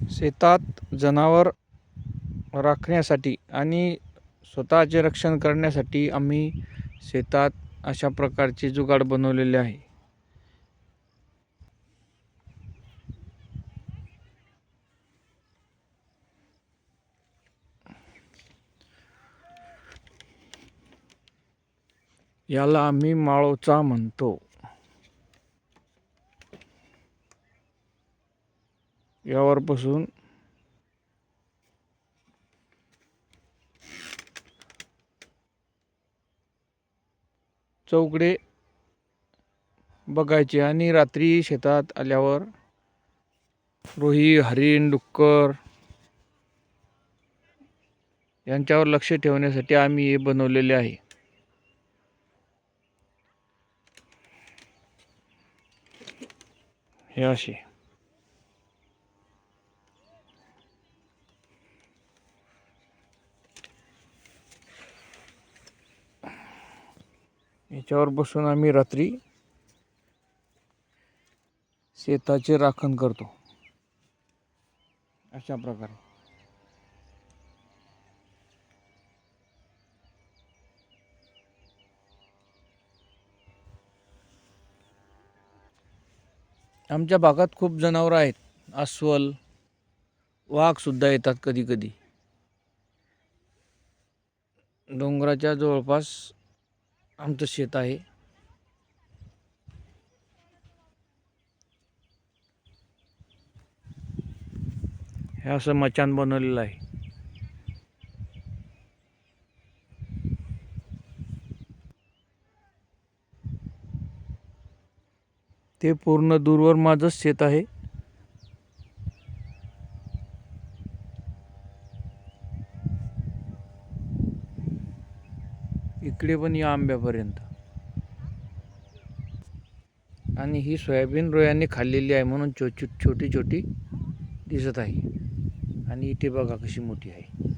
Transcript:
शेतात जनावर राखण्यासाठी आणि स्वतःचे रक्षण करण्यासाठी आम्ही शेतात अशा प्रकारचे जुगाड बनवलेले आहे. याला आम्ही माळोचा म्हणतो. यावर बसून चौकडे बघायचे आणि रात्री शेतात आल्यावर रोही हरिण डुक्कर यांच्यावर लक्ष ठेवण्यासाठी आम्ही हे बनवलेले आहे. हे असे. याच्यावर बसून आम्ही रात्री शेताचे राखण करतो. अशा प्रकारे. आमच्या भागात खूप जनावरं आहेत. अस्वल वाघसुद्धा येतात कधी कधी. डोंगराच्या जवळपास आमचं शेत आहे. हे असं मचान बनवलेलं आहे. ते पूर्ण दूरवर माझंच शेत आहे. इकडे पण या आंब्यापर्यंत. आणि ही सोयाबीन रोयाने खाल्लेली आहे म्हणून छो छोटी छोटी दिसत आहे. आणि इथे बघा कशी मोठी आहे.